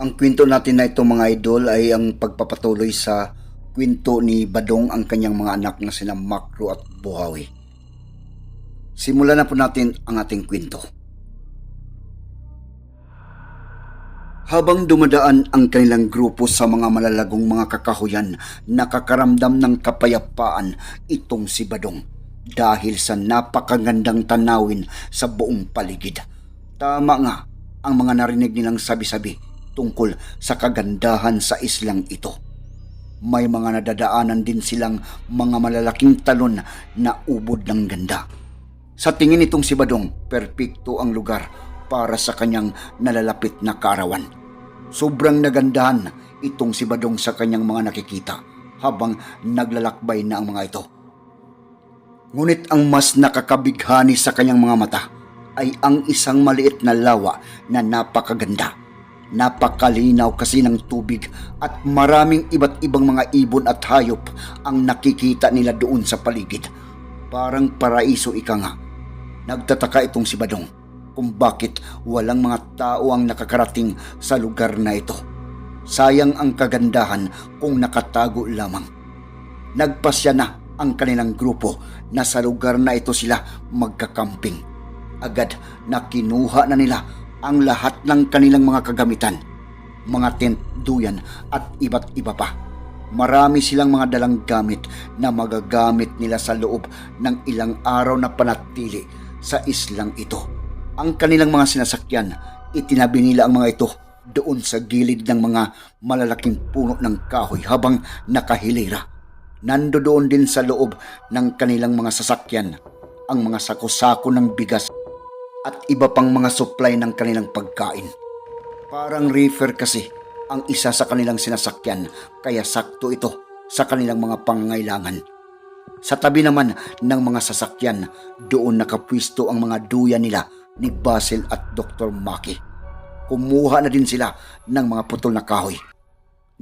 Ang kwento natin na ito mga idol ay ang pagpapatuloy sa kwento ni Badong ang kanyang mga anak na sina Makro at Buhawi. Simulan na po natin ang ating kwento. Habang dumadaan ang kanilang grupo sa mga malalagong mga kakahuyan, nakakaramdam ng kapayapaan itong si Badong dahil sa napakagandang tanawin sa buong paligid. Tama nga ang mga narinig nilang sabi-sabi tungkol sa kagandahan sa islang ito. May mga nadadaanan din silang mga malalaking talon na ubod ng ganda. Sa tingin nitong si Badong, perpekto ang lugar para sa kanyang nalalapit na kaarawan. Sobrang nagandahan itong si Badong sa kanyang mga nakikita habang naglalakbay na ang mga ito. Ngunit ang mas nakakabighani sa kanyang mga mata ay ang isang maliit na lawa na napakaganda. Napakalinaw kasi ng tubig at maraming iba't ibang mga ibon at hayop ang nakikita nila doon sa paligid. Parang paraiso ika nga. Nagtataka itong si Badong kung bakit walang mga tao ang nakakarating sa lugar na ito. Sayang ang kagandahan kung nakatago lamang. Nagpasya na ang kanilang grupo na sa lugar na ito sila magkakamping. Agad na kinuha na nila ang lahat ng kanilang mga kagamitan, mga tent, duyan at iba't iba pa. Marami silang mga dalang gamit na magagamit nila sa loob ng ilang araw na panatili sa islang ito. Ang kanilang mga sinasakyan, itinabi nila ang mga ito doon sa gilid ng mga malalaking puno ng kahoy habang nakahilera nandoon din sa loob ng kanilang mga sasakyan ang mga sako-sako ng bigas at iba pang mga supply ng kanilang pagkain. Parang reefer kasi ang isa sa kanilang sinasakyan kaya sakto ito sa kanilang mga pangangailangan. Sa tabi naman ng mga sasakyan, doon nakapwisto ang mga duya nila ni Basil at Dr. Maki. Kumuha na din sila ng mga putol na kahoy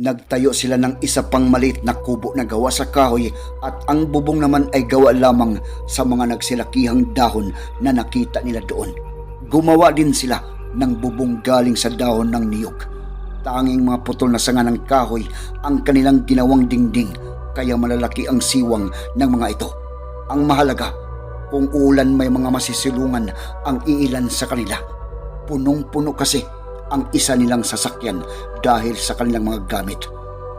Nagtayo sila ng isa pang maliit na kubo na gawa sa kahoy at ang bubong naman ay gawa lamang sa mga nagsilakihang dahon na nakita nila doon. Gumawa din sila ng bubong galing sa dahon ng niyog. Tanging mga putol na sanga ng kahoy ang kanilang ginawang dingding kaya malalaki ang siwang ng mga ito. Ang mahalaga, kung ulan may mga masisilungan ang iilan sa kanila. Punong-puno kasi ang isa nilang sasakyan dahil sa kanilang mga gamit.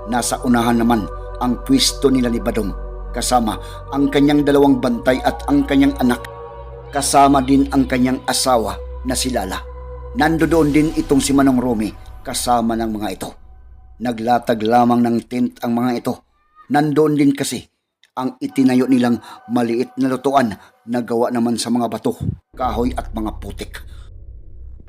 Nasa unahan naman ang pwisto nila ni Badong kasama ang kanyang dalawang bantay at ang kanyang anak kasama din ang kanyang asawa na si Lala. Nandoon din itong si Manong Romy kasama ng mga ito. Naglatag lamang ng tent ang mga ito. Nandoon din kasi ang itinayo nilang maliit na lutuan na gawa naman sa mga bato, kahoy at mga putik.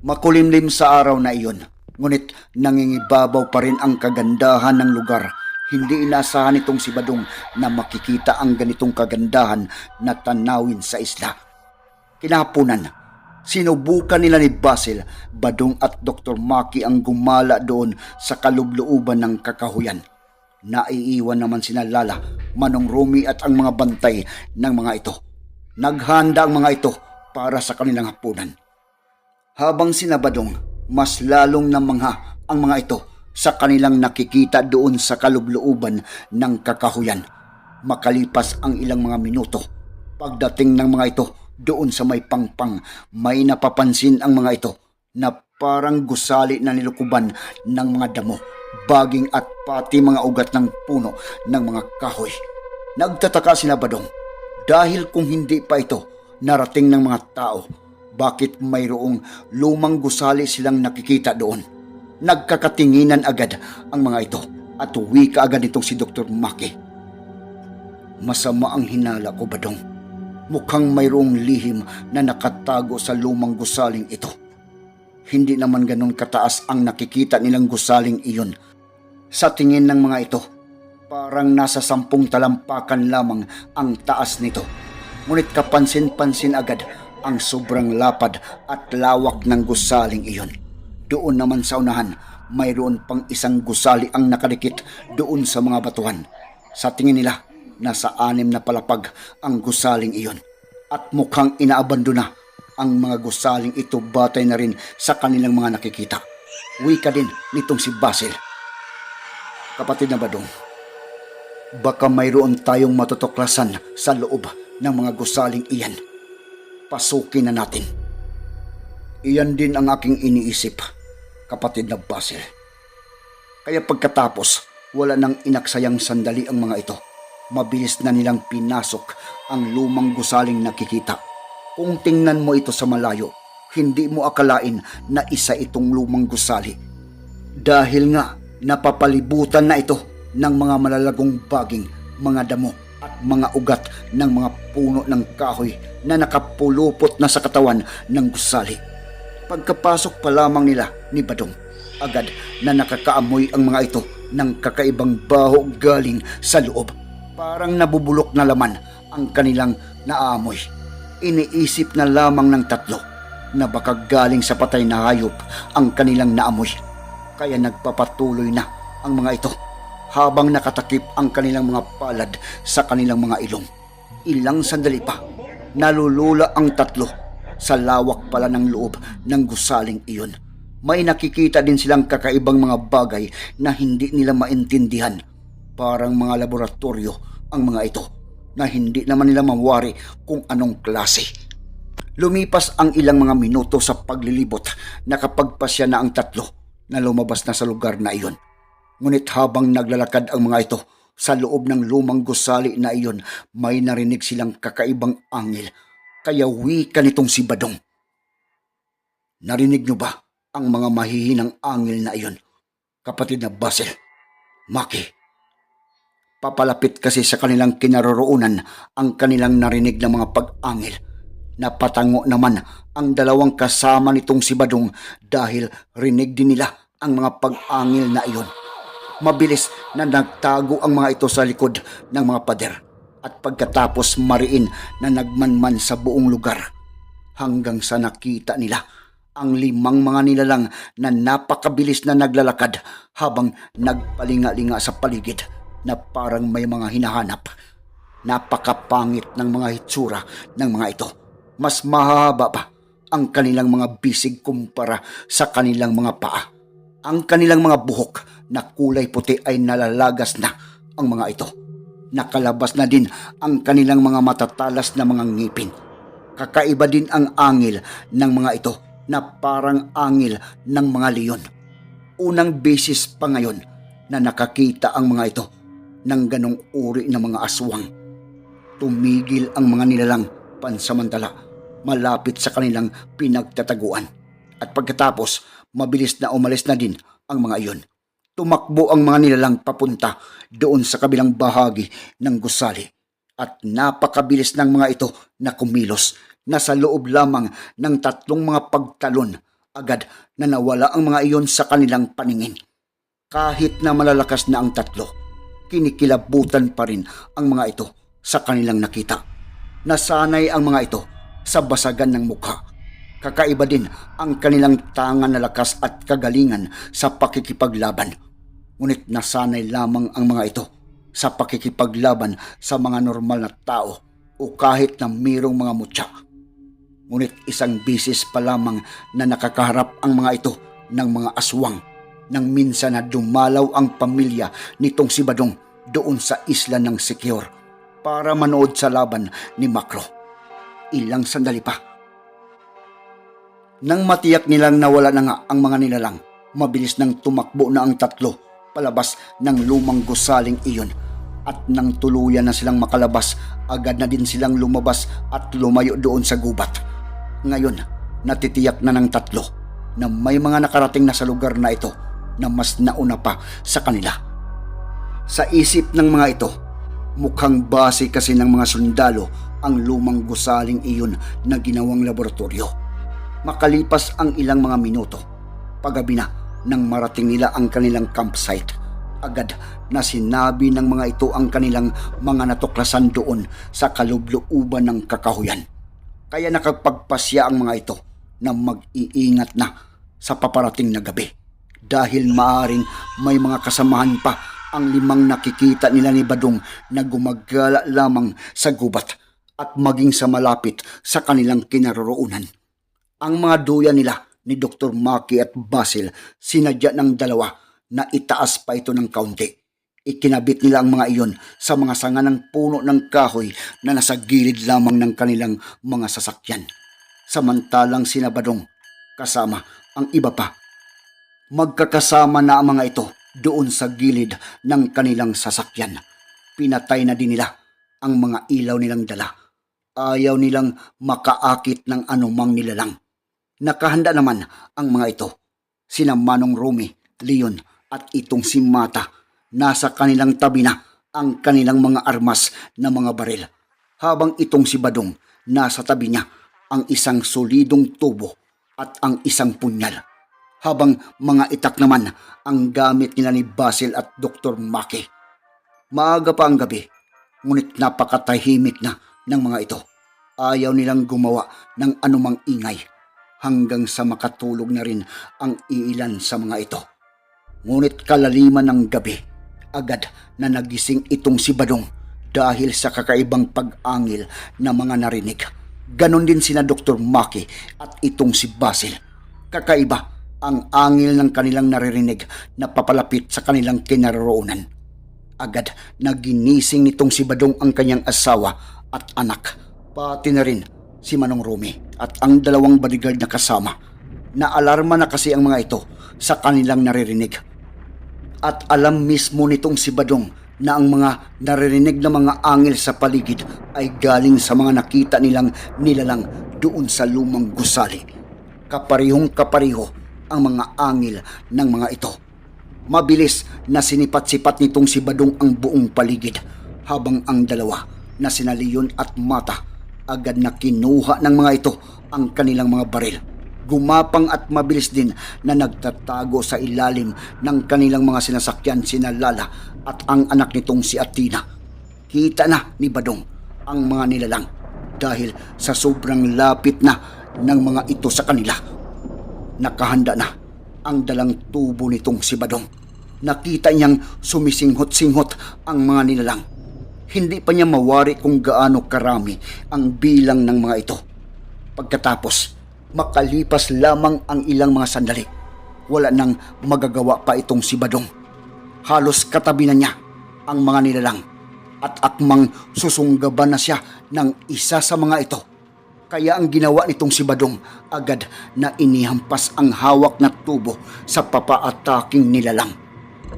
Makulimlim sa araw na iyon, ngunit nangingibabaw pa rin ang kagandahan ng lugar. Hindi inasahan itong si Badong na makikita ang ganitong kagandahan na tanawin sa isla. Kinahaponan, sinubukan nila ni Basil, Badong at Dr. Maki ang gumala doon sa kalubluuban ng kakahuyan. Naiiwan naman sina Lala, Manong Rumi at ang mga bantay ng mga ito. Naghanda ang mga ito para sa kanilang hapunan. Habang sinabadong, mas lalong namangha ang mga ito sa kanilang nakikita doon sa kalublooban ng kakahuyan. Makalipas ang ilang mga minuto, pagdating ng mga ito doon sa may pangpang, may napapansin ang mga ito na parang gusali na nilukuban ng mga damo, baging at pati mga ugat ng puno ng mga kahoy. Nagtataka sila Badong dahil kung hindi pa ito narating ng mga tao bakit mayroong lumang gusali silang nakikita doon? Nagkakatinginan agad ang mga ito at uwi ka agad itong si Dr. Maki. Masama ang hinala ko, Badong. Mukhang mayroong lihim na nakatago sa lumang gusaling ito. hindi naman ganun kataas ang nakikita nilang gusaling iyon. Sa tingin ng mga ito, parang nasa sampung talampakan lamang ang taas nito. Ngunit kapansin-pansin agad ang sobrang lapad at lawak ng gusaling iyon. Doon naman sa unahan, mayroon pang isang gusali ang nakadikit doon sa mga batuhan. Sa tingin nila, nasa anim na palapag ang gusaling iyon. At mukhang inaabandona ang mga gusaling ito batay na rin sa kanilang mga nakikita. Wika din nitong si Basil. Kapatid na badong, baka mayroon tayong matutuklasan sa loob ng mga gusaling iyan. Pasukin na natin. Iyan din ang aking iniisip, kapatid na Basil. Kaya pagkatapos, wala nang inaksayang sandali ang mga ito. Mabilis na nilang pinasok ang lumang gusaling nakikita. Kung tingnan mo ito sa malayo, hindi mo akalain na isa itong lumang gusali. Dahil nga napapalibutan na ito ng mga malalagong baging, mga damo at mga ugat ng mga puno ng kahoy na nakapulupot na sa katawan ng gusali. Pagkapasok pa lamang nila ni Badong, agad na nakakaamoy ang mga ito ng kakaibang baho galing sa loob. Parang nabubulok na laman ang kanilang naamoy. Iniisip na lamang ng tatlo na baka galing sa patay na hayop ang kanilang naamoy. Kaya nagpapatuloy na ang mga ito habang nakatakip ang kanilang mga palad sa kanilang mga ilong. Ilang sandali pa, nalulula ang tatlo sa lawak pala ng loob ng gusaling iyon. May nakikita din silang kakaibang mga bagay na hindi nila maintindihan. Parang mga laboratorio ang mga ito na hindi naman nila mawari kung anong klase. Lumipas ang ilang mga minuto sa paglilibot nakapagpasya na ang tatlo na lumabas na sa lugar na iyon. Ngunit habang naglalakad ang mga ito sa loob ng lumang gusali na iyon, may narinig silang kakaibang angel. Kaya wika nitong si Badong. Narinig niyo ba ang mga mahihinang angel na iyon? Kapatid na Basil, Maki, papalapit kasi sa kanilang kinaroroonan ang kanilang narinig na mga pag-angel. Napatango naman ang dalawang kasama nitong si Badong dahil rinig din nila ang mga pag-angil na iyon. Mabilis na nagtago ang mga ito sa likod ng mga pader at pagkatapos mariin na nagmanman sa buong lugar hanggang sa nakita nila ang limang mga nilalang na napakabilis na naglalakad habang nagpalinga-linga sa paligid na parang may mga hinahanap. Napakapangit ng mga hitsura ng mga ito. Mas mahaba pa ang kanilang mga bisig kumpara sa kanilang mga paa. Ang kanilang mga buhok na kulay puti ay nalalagas na ang mga ito. Nakalabas na din ang kanilang mga matatalas na mga ngipin. Kakaiba din ang angil ng mga ito na parang angil ng mga leon. Unang beses pa ngayon na nakakita ang mga ito ng ganong uri ng mga aswang. Tumigil ang mga nilalang pansamantala malapit sa kanilang pinagtataguan. At pagkatapos, mabilis na umalis na din ang mga iyon. Tumakbo ang mga nilalang papunta doon sa kabilang bahagi ng gusali. At napakabilis ng mga ito na kumilos na sa loob lamang ng tatlong mga pagtalon agad na nawala ang mga iyon sa kanilang paningin. Kahit na malalakas na ang tatlo, kinikilabutan pa rin ang mga ito sa kanilang nakita. Nasanay ang mga ito sa basagan ng mukha. Kakaiba din ang kanilang tangan na lakas at kagalingan sa pakikipaglaban. Ngunit nasanay lamang ang mga ito sa pakikipaglaban sa mga normal na tao o kahit na mayroong mga mutya. Ngunit isang bisis pa lamang na nakakaharap ang mga ito ng mga aswang nang minsan na dumalaw ang pamilya nitong si Badong doon sa isla ng Secure para manood sa laban ni Makro. Ilang sandali pa. Nang matiyak nilang nawala na nga ang mga nilalang, mabilis nang tumakbo na ang tatlo palabas ng lumang gusaling iyon at nang tuluyan na silang makalabas, agad na din silang lumabas at lumayo doon sa gubat. Ngayon, natitiyak na ng tatlo na may mga nakarating na sa lugar na ito na mas nauna pa sa kanila. Sa isip ng mga ito, mukhang base kasi ng mga sundalo ang lumang gusaling iyon na ginawang laboratorio. Makalipas ang ilang mga minuto, pagabi na nang marating nila ang kanilang campsite, agad na sinabi ng mga ito ang kanilang mga natuklasan doon sa kalublooban ng kakahuyan. Kaya nakapagpasya ang mga ito na mag-iingat na sa paparating na gabi. Dahil maaring may mga kasamahan pa ang limang nakikita nila ni Badong na gumagala lamang sa gubat at maging sa malapit sa kanilang kinaroroonan. Ang mga duya nila ni Dr. Maki at Basil sinadya ng dalawa na itaas pa ito ng kaunti. Ikinabit nila ang mga iyon sa mga sanga ng puno ng kahoy na nasa gilid lamang ng kanilang mga sasakyan. Samantalang sinabadong kasama ang iba pa. Magkakasama na ang mga ito doon sa gilid ng kanilang sasakyan. Pinatay na din nila ang mga ilaw nilang dala. Ayaw nilang makaakit ng anumang nilalang. Nakahanda naman ang mga ito. Sina Manong Rumi, Leon at itong si Mata. Nasa kanilang tabi na ang kanilang mga armas na mga baril. Habang itong si Badong, nasa tabi niya ang isang solidong tubo at ang isang punyal. Habang mga itak naman ang gamit nila ni Basil at Dr. Maki. Maaga pa ang gabi, ngunit napakatahimik na ng mga ito. Ayaw nilang gumawa ng anumang ingay hanggang sa makatulog na rin ang iilan sa mga ito. Ngunit kalaliman ng gabi, agad na nagising itong si Badong dahil sa kakaibang pag-angil na mga narinig. Ganon din sina Dr. Maki at itong si Basil. Kakaiba ang angil ng kanilang naririnig na papalapit sa kanilang kinaroroonan. Agad na ginising nitong si Badong ang kanyang asawa at anak, pati na rin si Manong Rumi at ang dalawang bodyguard na kasama. Naalarma na kasi ang mga ito sa kanilang naririnig. At alam mismo nitong si Badong na ang mga naririnig na mga angil sa paligid ay galing sa mga nakita nilang nilalang doon sa lumang gusali. Kaparihong kapariho ang mga angil ng mga ito. Mabilis na sinipat-sipat nitong si Badong ang buong paligid habang ang dalawa na sina Leon at Mata agad na kinuha ng mga ito ang kanilang mga baril. Gumapang at mabilis din na nagtatago sa ilalim ng kanilang mga sinasakyan sina Lala at ang anak nitong si Atina. Kita na ni Badong ang mga nilalang dahil sa sobrang lapit na ng mga ito sa kanila. Nakahanda na ang dalang tubo nitong si Badong. Nakita niyang sumisinghot-singhot ang mga nilalang. Hindi pa niya mawari kung gaano karami ang bilang ng mga ito. Pagkatapos, makalipas lamang ang ilang mga sandali. Wala nang magagawa pa itong si Badong. Halos katabi na niya ang mga nilalang at akmang susunggaban na siya ng isa sa mga ito. Kaya ang ginawa nitong si Badong agad na inihampas ang hawak na tubo sa papaataking nilalang.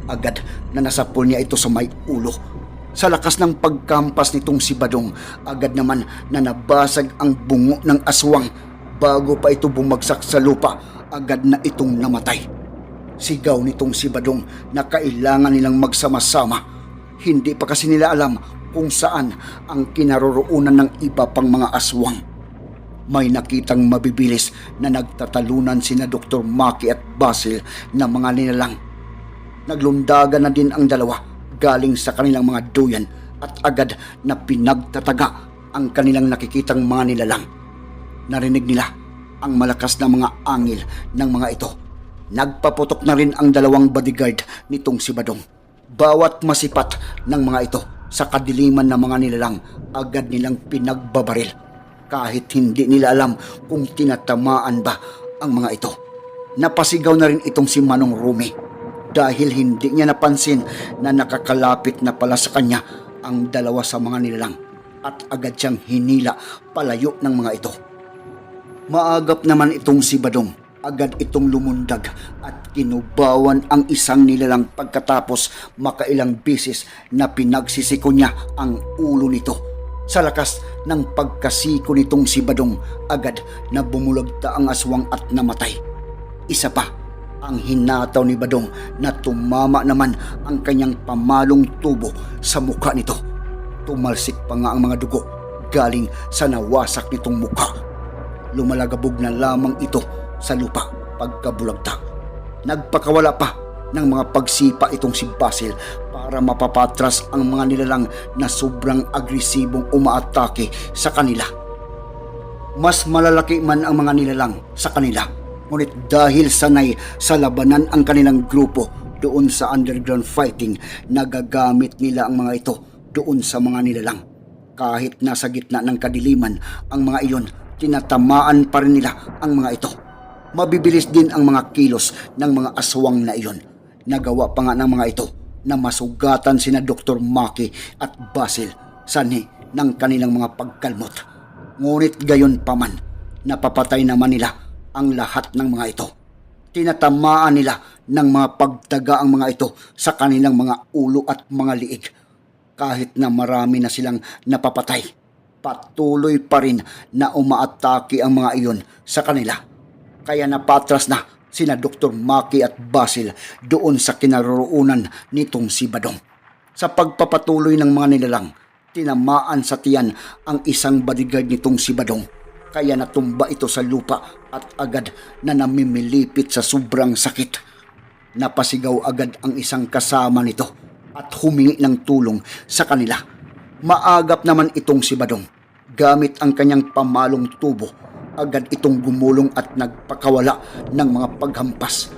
Agad na nasapol niya ito sa may ulo. Sa lakas ng pagkampas nitong si Badong, agad naman na nabasag ang bungo ng aswang bago pa ito bumagsak sa lupa, agad na itong namatay. Sigaw nitong si Badong na kailangan nilang magsama-sama. Hindi pa kasi nila alam kung saan ang kinaroroonan ng iba pang mga aswang may nakitang mabibilis na nagtatalunan sina Dr. Maki at Basil na mga nilalang. Naglundagan na din ang dalawa galing sa kanilang mga duyan at agad na pinagtataga ang kanilang nakikitang mga nilalang. Narinig nila ang malakas na mga angil ng mga ito. Nagpaputok na rin ang dalawang bodyguard nitong si Badong. Bawat masipat ng mga ito sa kadiliman ng mga nilalang agad nilang pinagbabaril kahit hindi nila alam kung tinatamaan ba ang mga ito. Napasigaw na rin itong si Manong Rumi dahil hindi niya napansin na nakakalapit na pala sa kanya ang dalawa sa mga nilalang at agad siyang hinila palayo ng mga ito. Maagap naman itong si Badong agad itong lumundag at kinubawan ang isang nilalang pagkatapos makailang bisis na pinagsisiko niya ang ulo nito sa lakas ng pagkasiko nitong si Badong, agad na bumulagta ang aswang at namatay. Isa pa, ang hinataw ni Badong na tumama naman ang kanyang pamalong tubo sa mukha nito. Tumalsik pa nga ang mga dugo galing sa nawasak nitong mukha. lumalagabog na lamang ito sa lupa pagkabulagta. Nagpakawala pa ng mga pagsipa itong si Basil para mapapatras ang mga nilalang na sobrang agresibong umaatake sa kanila. Mas malalaki man ang mga nilalang sa kanila, ngunit dahil sanay sa labanan ang kanilang grupo doon sa underground fighting, nagagamit nila ang mga ito doon sa mga nilalang. Kahit nasa gitna ng kadiliman ang mga iyon, tinatamaan pa rin nila ang mga ito. Mabibilis din ang mga kilos ng mga aswang na iyon. Nagawa pa nga ng mga ito na masugatan sina Dr. Maki at Basil sanhi ng kanilang mga pagkalmot. Ngunit gayon pa man, napapatay naman nila ang lahat ng mga ito. Tinatamaan nila ng mga pagtaga ang mga ito sa kanilang mga ulo at mga liig. Kahit na marami na silang napapatay, patuloy pa rin na umaatake ang mga iyon sa kanila. Kaya napatras na sina Dr. Maki at Basil doon sa kinaroroonan nitong si Badong. Sa pagpapatuloy ng mga nilalang, tinamaan sa tiyan ang isang bodyguard nitong si Badong. Kaya natumba ito sa lupa at agad na namimilipit sa sobrang sakit. Napasigaw agad ang isang kasama nito at humingi ng tulong sa kanila. Maagap naman itong si Badong. Gamit ang kanyang pamalong tubo, agad itong gumulong at nagpakawala ng mga paghampas.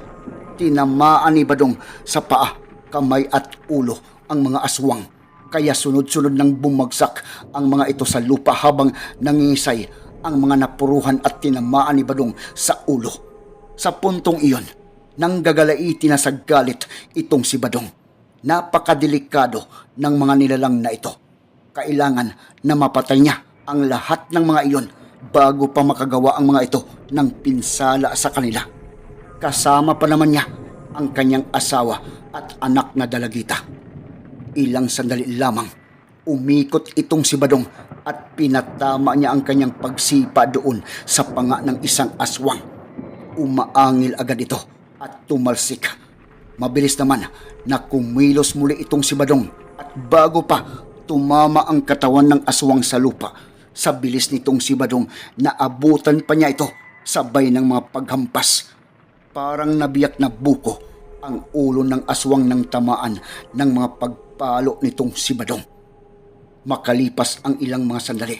Tinamaan ni Badong sa paa, kamay at ulo ang mga aswang. Kaya sunod-sunod nang bumagsak ang mga ito sa lupa habang nangingisay ang mga napuruhan at tinamaan ni Badong sa ulo. Sa puntong iyon, nang gagalaiti na sa galit itong si Badong. Napakadelikado ng mga nilalang na ito. Kailangan na mapatay niya ang lahat ng mga iyon bago pa makagawa ang mga ito ng pinsala sa kanila. Kasama pa naman niya ang kanyang asawa at anak na dalagita. Ilang sandali lamang, umikot itong si Badong at pinatama niya ang kanyang pagsipa doon sa panga ng isang aswang. Umaangil agad ito at tumalsik. Mabilis naman na kumilos muli itong si Badong at bago pa tumama ang katawan ng aswang sa lupa, sa bilis nitong si Badong naabutan pa niya ito sabay ng mga paghampas. Parang nabiyak na buko ang ulo ng aswang ng tamaan ng mga pagpalo nitong si Badong. Makalipas ang ilang mga sandali,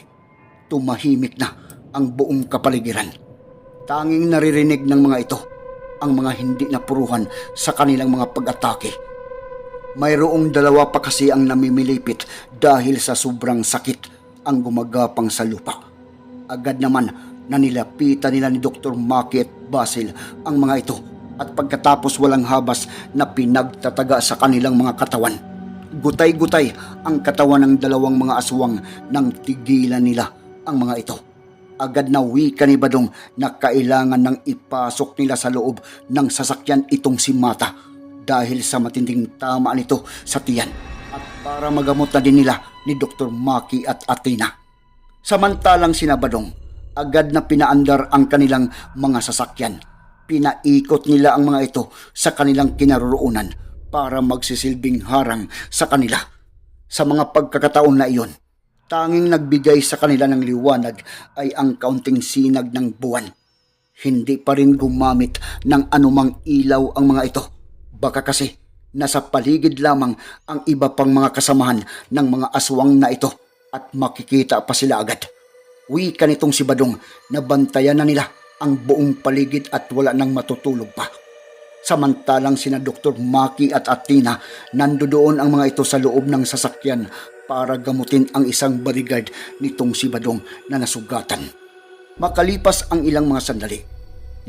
tumahimik na ang buong kapaligiran. Tanging naririnig ng mga ito ang mga hindi napuruhan sa kanilang mga pag-atake. Mayroong dalawa pa kasi ang namimilipit dahil sa sobrang sakit ang gumagapang sa lupa. Agad naman na nilapitan nila ni Dr. Maki at Basil ang mga ito at pagkatapos walang habas na pinagtataga sa kanilang mga katawan. Gutay-gutay ang katawan ng dalawang mga aswang nang tigilan nila ang mga ito. Agad na wika ni Badong na kailangan nang ipasok nila sa loob ng sasakyan itong si Mata dahil sa matinding tama nito sa tiyan at para magamot na din nila ni Dr. Maki at Athena. Samantalang sinabadong, agad na pinaandar ang kanilang mga sasakyan. Pinaikot nila ang mga ito sa kanilang kinaroroonan para magsisilbing harang sa kanila. Sa mga pagkakataon na iyon, tanging nagbigay sa kanila ng liwanag ay ang kaunting sinag ng buwan. Hindi pa rin gumamit ng anumang ilaw ang mga ito. Baka kasi nasa paligid lamang ang iba pang mga kasamahan ng mga aswang na ito at makikita pa sila agad. Wika nitong si Badong na bantayan na nila ang buong paligid at wala nang matutulog pa. Samantalang sina Dr. Maki at Athena nandoon ang mga ito sa loob ng sasakyan para gamutin ang isang bodyguard nitong si Badong na nasugatan. Makalipas ang ilang mga sandali,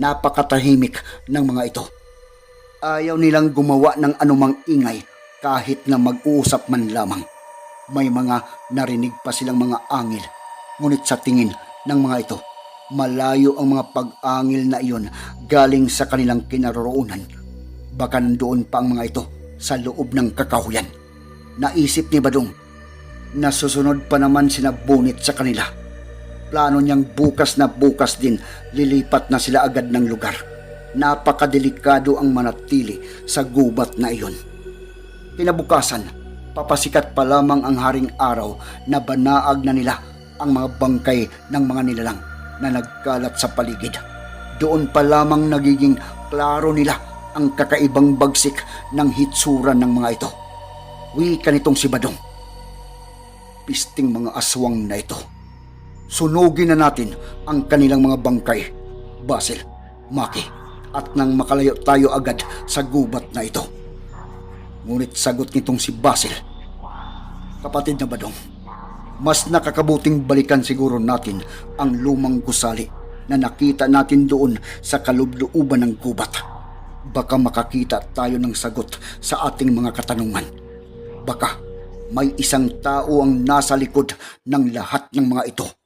napakatahimik ng mga ito. Ayaw nilang gumawa ng anumang ingay kahit na mag-uusap man lamang. May mga narinig pa silang mga angil, ngunit sa tingin ng mga ito, malayo ang mga pag-angil na iyon galing sa kanilang kinaroroonan. Baka nandoon pa ang mga ito sa loob ng kakahuyan. Naisip ni Badong, nasusunod pa naman sina Bunit sa kanila. Plano niyang bukas na bukas din lilipat na sila agad ng lugar. Napakadelikado ang manatili sa gubat na iyon. Kinabukasan, papasikat pa lamang ang haring araw na banaag na nila ang mga bangkay ng mga nilalang na nagkalat sa paligid. Doon pa lamang nagiging klaro nila ang kakaibang bagsik ng hitsura ng mga ito. Wika nitong si Badong. Pisting mga aswang na ito. Sunugin na natin ang kanilang mga bangkay. Basil, Maki, at nang makalayo tayo agad sa gubat na ito. Ngunit sagot nitong si Basil, Kapatid na Badong, mas nakakabuting balikan siguro natin ang lumang gusali na nakita natin doon sa kalubluuban ng gubat. Baka makakita tayo ng sagot sa ating mga katanungan. Baka may isang tao ang nasa likod ng lahat ng mga ito